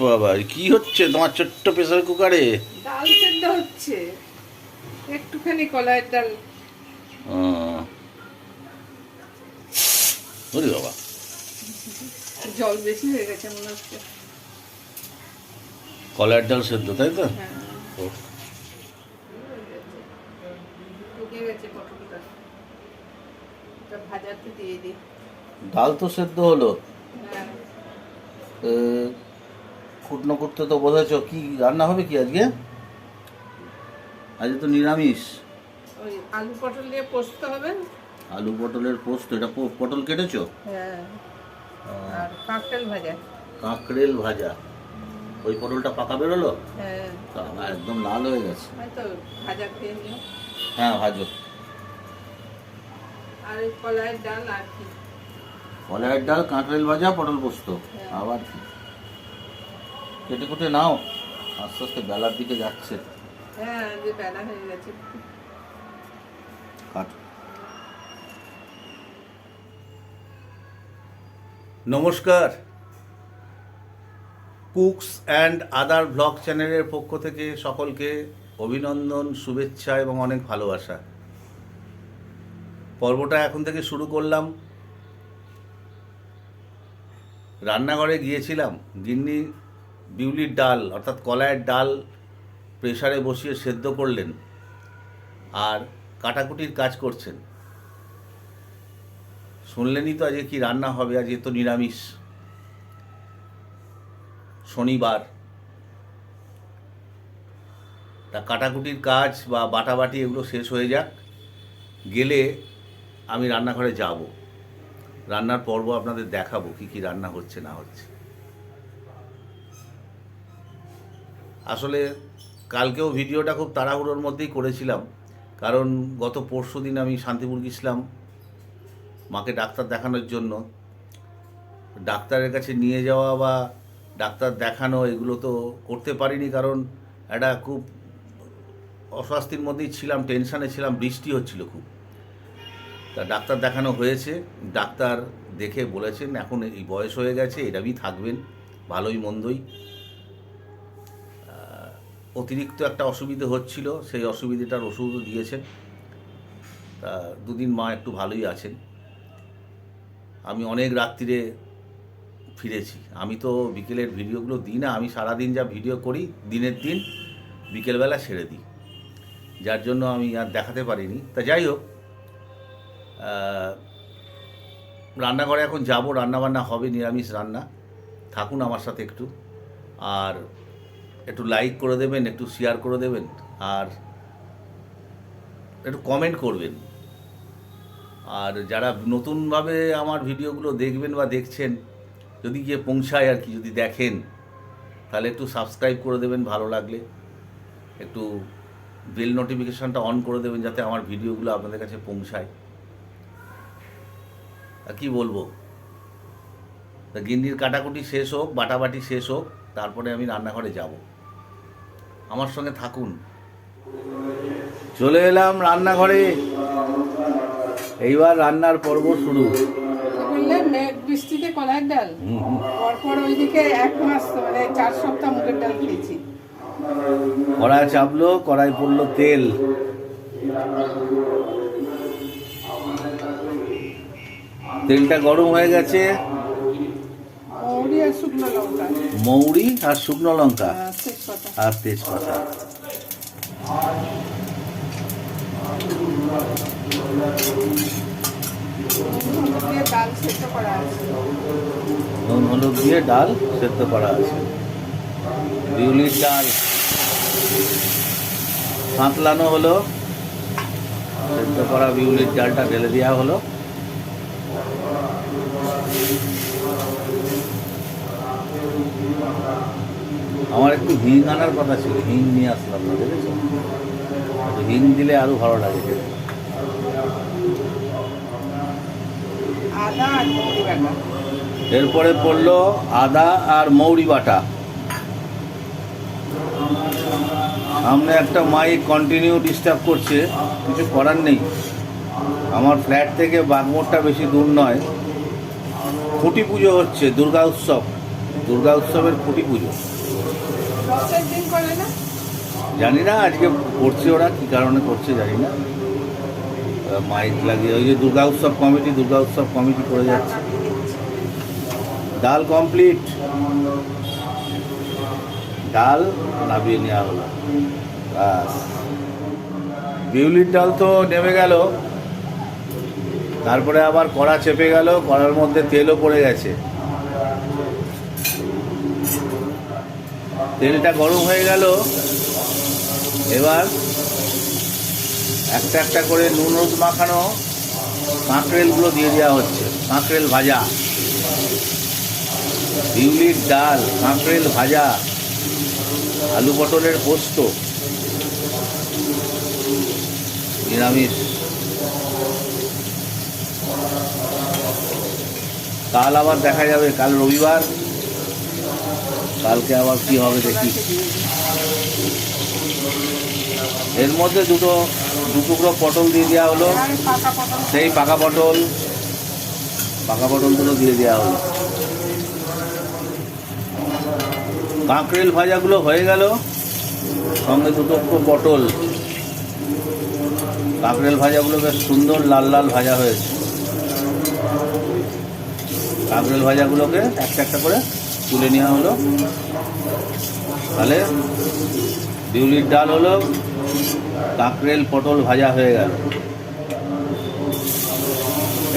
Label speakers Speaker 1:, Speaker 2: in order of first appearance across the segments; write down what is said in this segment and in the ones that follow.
Speaker 1: বাবা কি হচ্ছে তোমার ছোট্ট প্রেসার কুকারে
Speaker 2: ডাল সেদ্ধ হচ্ছে। একটুখানি কলাইয়ের ডাল।
Speaker 1: ওরে বাবা।
Speaker 2: জল বেশি হয়ে গেছে মনে হচ্ছে।
Speaker 1: কলার ডাল সেদ্ধ তাই তো?
Speaker 2: হ্যাঁ। ভাজাতে দিয়ে দিই।
Speaker 1: ডাল তো সেদ্ধ হলো। ফুটনো করতে তো বোঝাচ্ছ কি রান্না হবে কি আজকে? আজকে তো নিরামিষ।
Speaker 2: ওই আলু পটল দিয়ে পোস্ত হবে।
Speaker 1: আলু পটলের পোস্ত এটা পটল কেটেছো?
Speaker 2: হ্যাঁ। আর কাঁকড়াল ভাজা।
Speaker 1: কাঁকড়েল ভাজা। ওই পটলটা পাকা বেরোলো?
Speaker 2: হ্যাঁ।
Speaker 1: একদম লাল হয়ে গেছে।
Speaker 2: ভাজা খেয়ে নিও।
Speaker 1: হ্যাঁ ভাজো।
Speaker 2: আর কলাইয়ের ডাল আর কি?
Speaker 1: কলাইয়ের ডাল কাঁকড়েল ভাজা পটল পোস্ত। আবার কি? কেটে কুটে নাও। আস্তে আস্তে বেলার দিকে যাচ্ছে।
Speaker 2: হ্যাঁ যে বেলা হয়ে গেছে।
Speaker 1: কাট। নমস্কার। কুকস অ্যান্ড আদার ব্লগ চ্যানেলের পক্ষ থেকে সকলকে অভিনন্দন শুভেচ্ছা এবং অনেক ভালোবাসা। পর্বটা এখন থেকে শুরু করলাম। রান্নাঘরে গিয়েছিলাম, গিন্নি বিউলির ডাল, অর্থাৎ কলাইয়ের ডাল প্রেসারে বসিয়ে সেদ্ধ করলেন আর কাটাকুটির কাজ করছেন। শুনলেনই তো আজকে কি রান্না হবে, আজকে তো নিরামিষ। শনিবার। তা কাটাকুটির কাজ বা বাটাবাটি এগুলো শেষ হয়ে যাক, গেলে আমি রান্নাঘরে যাব। রান্নার পর্ব আপনাদের দেখাবো কি কি রান্না হচ্ছে, না হচ্ছে। আসলে কালকেও ভিডিওটা খুব তাড়াহুড়োর মধ্যেই করেছিলাম, কারণ গত পরশু দিন আমি শান্তিপুর গেছিলাম, মাকে ডাক্তার দেখানোর জন্য। ডাক্তারের কাছে নিয়ে যাওয়া বা ডাক্তার দেখানো, এগুলো তো করতে পারিনি, কারণ একটা খুব অস্বস্তির মধ্যেই ছিলাম, টেনশানে ছিলাম, বৃষ্টি হচ্ছিল খুব। তা ডাক্তার দেখানো হয়েছে। ডাক্তার দেখে বলেছেন, এখন এই বয়স হয়ে গেছে এরমই থাকবেন, ভালোই মন্দই। অতিরিক্ত একটা অসুবিধে হচ্ছিল, সেই অসুবিধেটার ওষুধও দিয়েছেন। তা দুদিন মা একটু ভালোই আছেন। আমি অনেক রাত্রিরে ফিরেছি। আমি তো বিকেলের ভিডিওগুলো দিই না, আমি সারাদিন যা ভিডিও করি, দিনের দিন বিকেলবেলা ছেড়ে দিই। যার জন্য আমি আর দেখাতে পারিনি। তা যাই হোক রান্নাঘরে এখন যাব, রান্নাবান্না হবে, নিরামিষ রান্না। থাকুন আমার সাথে একটু। আর একটু লাইক করে দেবেন, একটু শেয়ার করে দেবেন, আর একটু কমেন্ট করবেন। আর যারা নতুনভাবে আমার ভিডিওগুলো দেখবেন বা দেখছেন, যদি গিয়ে পৌঁছায় আর কি, যদি দেখেন, তাহলে একটু সাবস্ক্রাইব করে দেবেন ভালো লাগলে। একটু বেল নোটিফিকেশনটা অন করে দেবেন, যাতে আমার ভিডিওগুলো আপনাদের কাছে পৌঁছায়। কি বলব? তা গিন্নির কাটাকুটি শেষ হোক বাটাবাটি শেষ হোক তারপরে আমি রান্নাঘরে যাব। আমার সঙ্গে থাকুন। চলে এলাম রান্নাঘরে। এইবার রান্নার পর্ব শুরু।
Speaker 2: বৃষ্টিতে ডাল। পরপর ওইদিকে এক মাস মানে চার সপ্তাহ মুগের ডাল খেয়েছি।
Speaker 1: কড়াই চাপলো কড়াই পড়ল তেল। তেলটা গরম হয়ে গেছে।
Speaker 2: মৌরি আর শুকনো লঙ্কা।
Speaker 1: আর
Speaker 2: তেজপাতা।
Speaker 1: আর তেজপাতা। নুন হলুদ দিয়ে ডাল সেদ্ধ করা আছে। বিউলির ডাল। সাঁতলানো হলো। সেদ্ধ করা বিউলির ডালটা ঢেলে দেওয়া হলো। আমার একটু হিং আনার কথা ছিল হিং নিয়ে আসলাম না দেখেছ? হিং দিলে আরও ভালো লাগে। এরপরে পড়ল আদা আর মৌরি বাটা। সামনে একটা মাইক কন্টিনিউ ডিস্টার্ব করছে কিছু করার নেই। আমার ফ্ল্যাট থেকে বাগমোড়টা বেশি দূর নয়। খুঁটি পুজো হচ্ছে দুর্গা উৎসব। দুর্গা উৎসবের খুঁটি পুজো। জানি না আজকে করছে ওরা কী কারণে করছে জানি না। মাইক লাগিয়ে ওই যে দুর্গা উৎসব কমিটি দুর্গা উৎসব কমিটি করে যাচ্ছে। ডাল কমপ্লিট। ডাল নামিয়ে নেওয়া হলো। বিউলির ডাল তো নেমে গেল। তারপরে আবার কড়া চেপে গেল, কড়ার মধ্যে তেলও পড়ে গেছে। তেলটা গরম হয়ে গেল। এবার একটা একটা করে নুন হলুদ মাখানো কাঁকরেলগুলো দিয়ে দেওয়া হচ্ছে কাঁকরেল ভাজা। বিউলির ডাল কাঁকরেল ভাজা, আলু পটলের পোস্ত, নিরামিষ। কাল আবার দেখা যাবে, কাল রবিবার। কালকে আবার কি হবে দেখি। এর মধ্যে দুটো, দু টুকরো পটল দিয়ে দেওয়া হলো।
Speaker 2: আর পাকা পটল
Speaker 1: সেই পাকা পটল পটলগুলো দিয়ে দেওয়া হলো। কাঁকরেল ভাজাগুলো হয়ে গেল। সঙ্গে দুটো পটল। কাঁকরেল ভাজাগুলো বেশ সুন্দর লাল লাল ভাজা হয়েছে। কাঁকরেল ভাজাগুলোকে একটা একটা করে তুলে নেওয়া হলো। তাহলে বিউলির ডাল হলো, কাঁকরেল পটল ভাজা হয়ে গেল।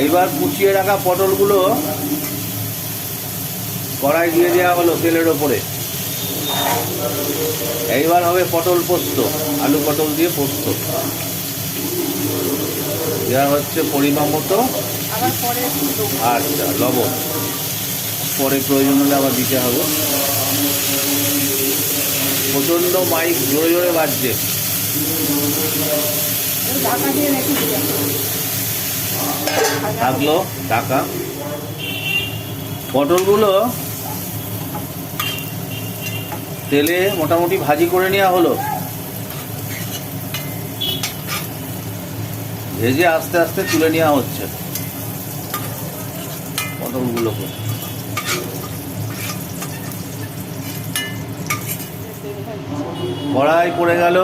Speaker 1: এইবার কুচিয়ে রাখা পটলগুলো কড়াই দিয়ে দেওয়া হলো তেলের ওপরে। এইবার হবে পটল পোস্ত, আলু পটল দিয়ে পোস্ত। দেওয়া হচ্ছে পরিমাণ মতো আচ্ছা লবণ। পরে প্রয়োজন হলে আবার দিতে হবে। প্রচণ্ড মাইক জোরে জোরে বাজছে। থাকল টাকা পটলগুলো তেলে মোটামুটি ভাজি করে নেওয়া হলো। ভেজে আস্তে আস্তে তুলে নেওয়া হচ্ছে। পটলগুলোকে কড়াই পড়ে গেল।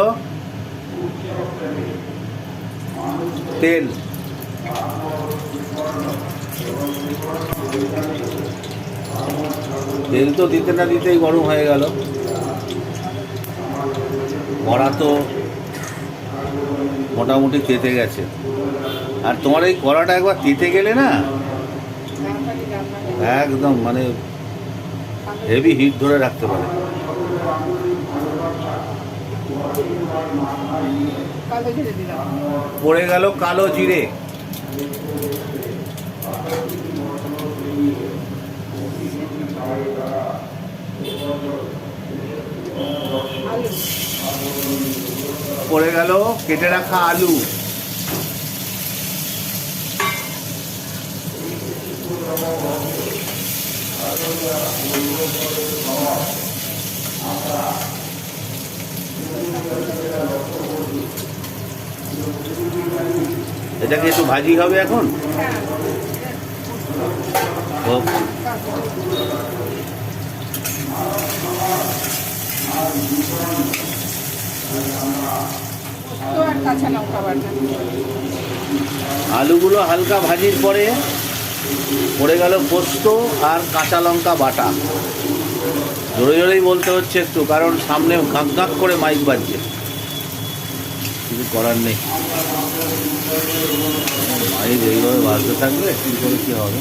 Speaker 1: তেল। তেল তো দিতে না দিতেই গরম হয়ে গেল। কড়া তো মোটামুটি তেতে গেছে। আর তোমার এই কড়াটা একবার তেতে গেলে না একদম মানে হেভি হিট ধরে রাখতে পারে। পড়ে গেল কালো জিরে। পড়ে গেল কেটে রাখা আলু। এটা কি একটু ভাজি হবে এখন? আলুগুলো হালকা ভাজির পরে পড়ে গেল পোস্ত আর কাঁচা লঙ্কা বাটা। জোরে জোরেই বলতে হচ্ছে একটু, কারণ সামনে গাঁক গাঁক করে মাইক বাজছে। কিছু করার নেই। মাইক এইভাবে বাজতে থাকবে, কী করে কী হবে?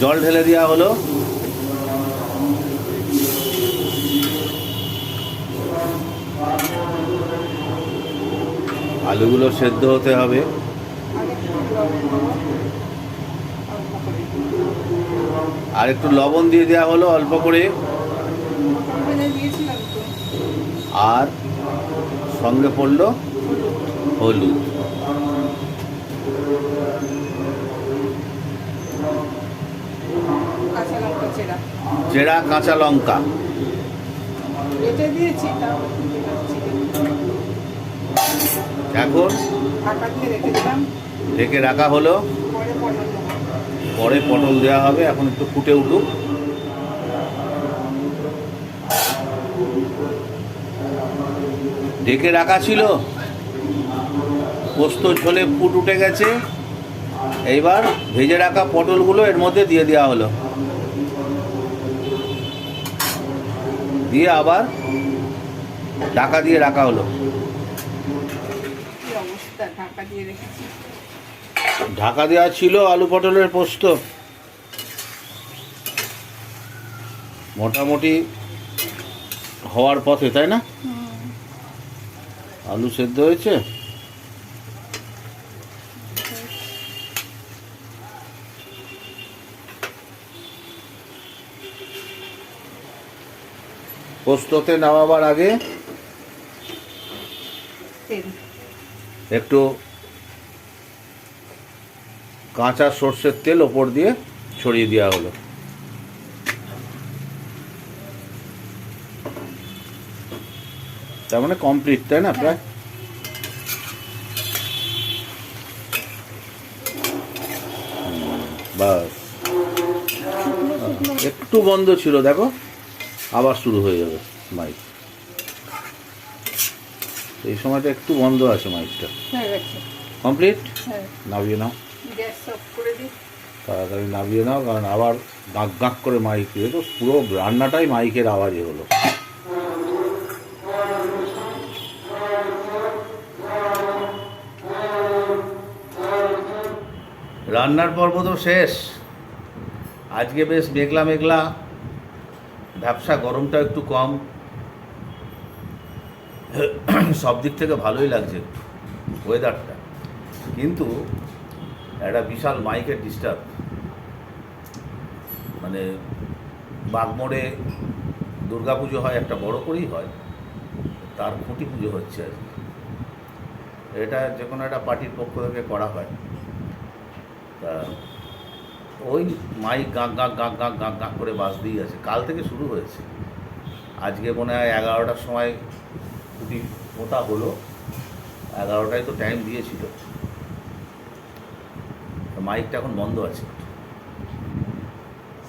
Speaker 1: জল ঢেলে দেওয়া হলো। আলুগুলো সেদ্ধ হতে হবে।
Speaker 2: আর একটু লবণ
Speaker 1: দিয়ে দেওয়া হলো অল্প করে। আর সঙ্গে পড়ল হলুদ।
Speaker 2: চেরা
Speaker 1: কাঁচা লঙ্কা। এখন
Speaker 2: ঢাকা রেখে
Speaker 1: হলো।
Speaker 2: পরে পটল
Speaker 1: পরে পটল দেওয়া হবে এখন একটু ফুটে উঠুক। ঢেকে রাখা ছিল। পোস্ত ঝোলে ফুট উঠে গেছে। এইবার ভেজে রাখা পটলগুলো এর মধ্যে দিয়ে দেওয়া হলো। দিয়ে আবার ঢাকা দিয়ে রাখা হলো।
Speaker 2: ঢাকা
Speaker 1: ঢাকা দেওয়া ছিল আলু পটলের পোস্ত। মোটামুটি হওয়ার পথে তাই না? আলু সেদ্ধ হয়েছে? পোস্ততে নামাবার আগে একটু কাঁচা সর্ষের তেল ওপর দিয়ে ছড়িয়ে দেওয়া হলো। তার মানে কমপ্লিট তাই না প্রায়? হুম, বাস। একটু বন্ধ ছিল দেখো। আবার শুরু হয়ে যাবে মাইক এই সময়টা একটু বন্ধ আছে মাইকটা কমপ্লিট
Speaker 2: হ্যাঁ।
Speaker 1: নামিয়ে নাও। তাড়াতাড়ি নামিয়ে নাও কারণ আবার গাঁক গাঁক করে মাইক দিয়ে তো পুরো রান্নাটাই মাইকের আওয়াজে হলো। রান্নার পর্ব তো শেষ। আজকে বেশ মেঘলা মেঘলা ব্যবসা গরমটা একটু কম। সব দিক থেকে ভালোই লাগছে ওয়েদারটা কিন্তু একটা বিশাল মাইকের ডিস্টার্ব মানে বাগমোড়ে পুজো হয়, একটা বড় করেই হয়। তার খুঁটি পুজো হচ্ছে আর। এটা যে কোনো একটা পার্টির পক্ষ থেকে করা হয়। তা ওই মাইক গাঁক গাঁক গাঁক গাঁক গাঁক গাঁক করে বাজতেই আছে। কাল থেকে শুরু হয়েছে। আজকে মনে হয় এগারোটার সময় খুঁটি পোতা হলো। এগারোটায় তো টাইম দিয়েছিল। মাইকটা এখন বন্ধ আছে।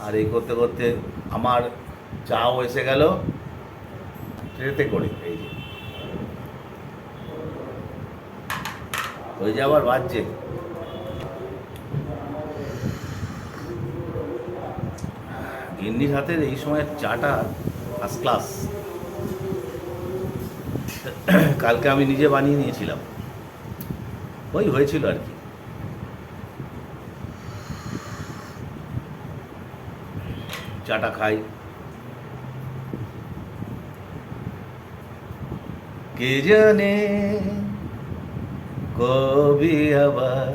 Speaker 1: আর এই করতে করতে আমার চাও এসে গেল ট্রেতে করে, এই যে। ওই যে আবার বাজছে গিন্নির হাতের এই সময় চাটা ফার্স্ট ক্লাস কালকে আমি নিজে বানিয়ে নিয়েছিলাম। ওই হয়েছিল আর কি। চাটা খাই। কে জানে কবে আবার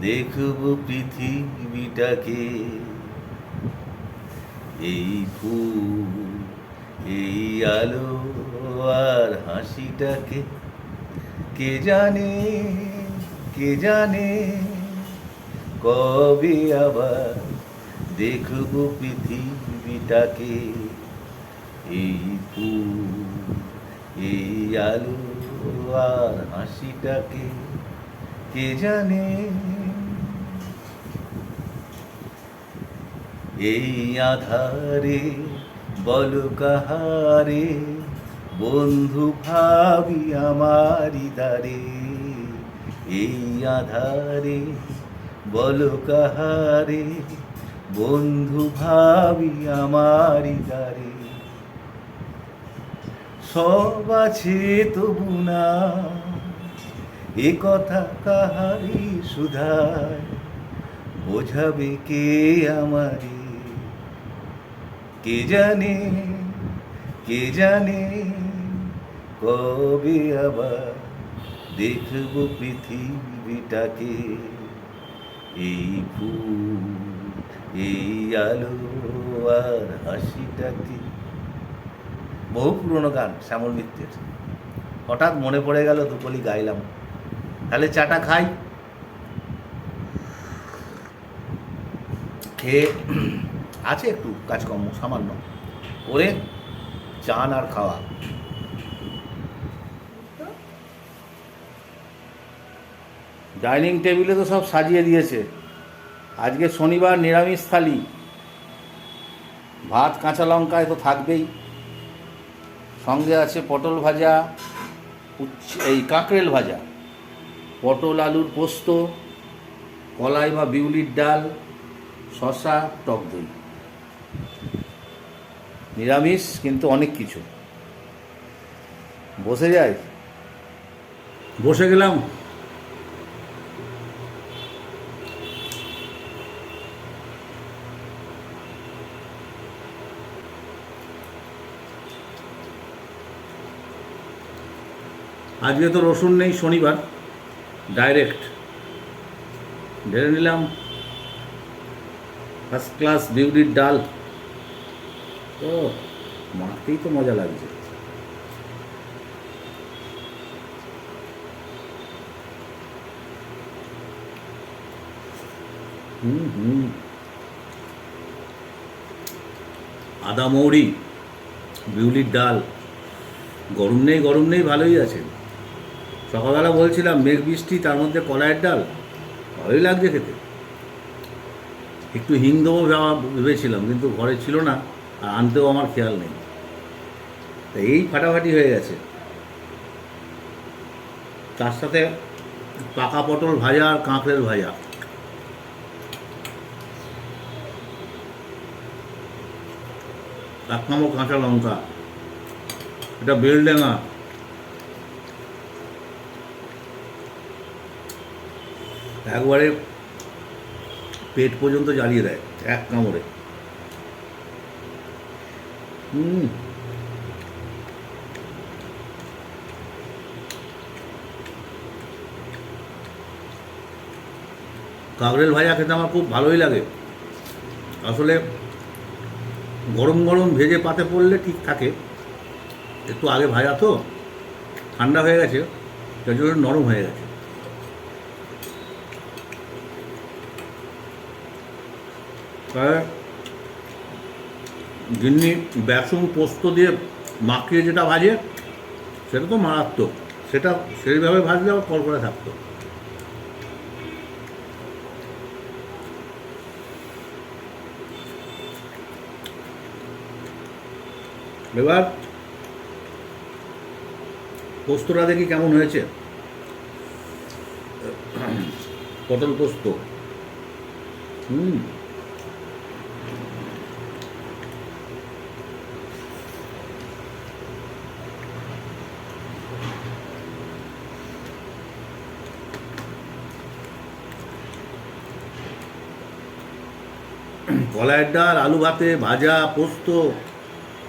Speaker 1: দেখব পৃথিবীটাকে। এই ফুল, এই আলো আর হাসিটাকে কে জানে কে জানে? কবে আবার দেখব পৃথিবীটাকে? এই ফুল, এই আলো আর হাসিটাকে কে জানে? এই আধারে বল কাহারে, বন্ধু ভাবি আমারি দারে এই আধারে বল কাহারে, বন্ধু ভাবি আমারি দারে সব আছে তবু না, এ কথা কাহারি সুধায়। বোঝাবে কে আমারে কে জানে কে জানে কবে আবার দেখব পৃথিবীটাকে? এই ফুল এই আলো আর হাসিটাকে। বহু পুরনো গান শ্যামল মিত্রের। হঠাৎ মনে পড়ে গেল দুকলি গাইলাম। তাহলে চাটা খাই। খেয়ে আছে একটু কাজকর্ম সামান্য। করে চান আর খাওয়া। ডাইনিং টেবিলে তো সব সাজিয়ে দিয়েছে। আজকে শনিবার নিরামিষ থালি। ভাত, কাঁচা লঙ্কায় তো থাকবেই। সঙ্গে আছে পটল ভাজা এই কাঁকরেল ভাজা। পটল আলুর পোস্ত, কলাই বা বিউলির ডাল শশা টক দই। নিরামিষ কিন্তু অনেক কিছু। বসে যায়? বসে গেলাম। আজকে তো রসুন নেই, শনিবার। ডাইরেক্ট ঢেলে নিলাম। ফার্স্ট ক্লাস বিউটির ডাল। ও মাখতেই তো মজা লাগছে। হুম হুম। আদা, মৌরি, বিউলির ডাল। গরম নেই গরম নেই, ভালোই আছে। সকালবেলা বলছিলাম, মেঘ বৃষ্টি, তার মধ্যে কলাইয়ের ডাল। ভালোই লাগছে খেতে। একটু হিং দেবো ভেবেছিলাম, কিন্তু ঘরে ছিল না। আর আনতেও আমার খেয়াল নেই। তা এই ফাটাফাটি হয়ে গেছে। তার সাথে পাকা পটল ভাজা আর কাঁকড়ের ভাজা। এক নম্বর কাঁচা লঙ্কা। এটা বেলডেঙা একবারে পেট পর্যন্ত জ্বালিয়ে দেয় এক কামড়ে। হুম কাকরেল ভাজা খেতে আমার খুব ভালোই লাগে। আসলে গরম গরম ভেজে পাতে পড়লে ঠিক থাকে। একটু আগে ভাজা তো, ঠান্ডা হয়ে গেছে, তার জন্য নরম হয়ে গেছে। তাহলে গিন্নি বেসন পোস্ত দিয়ে মাখিয়ে যেটা ভাজে, সেটা তো মারাত্মক। সেটা সেইভাবে ভাজলে আবার কল করে থাকতো। এবার পোস্তটা দেখি কেমন হয়েছে। পটল পোস্ত। হুম। কলাইয়ের ডাল, আলু ভাতে, ভাজা, পোস্ত,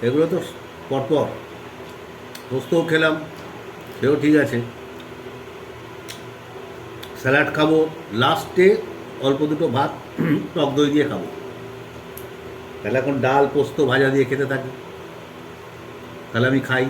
Speaker 1: এগুলো তো পরপর। পোস্তও খেলাম, সেও ঠিক আছে। স্যালাড খাব, লাস্টে অল্প দুটো ভাত, টক দই দিয়ে খাব। তাহলে এখন ডাল, পোস্ত, ভাজা দিয়ে খেতে থাকি। তাহলে আমি খাই।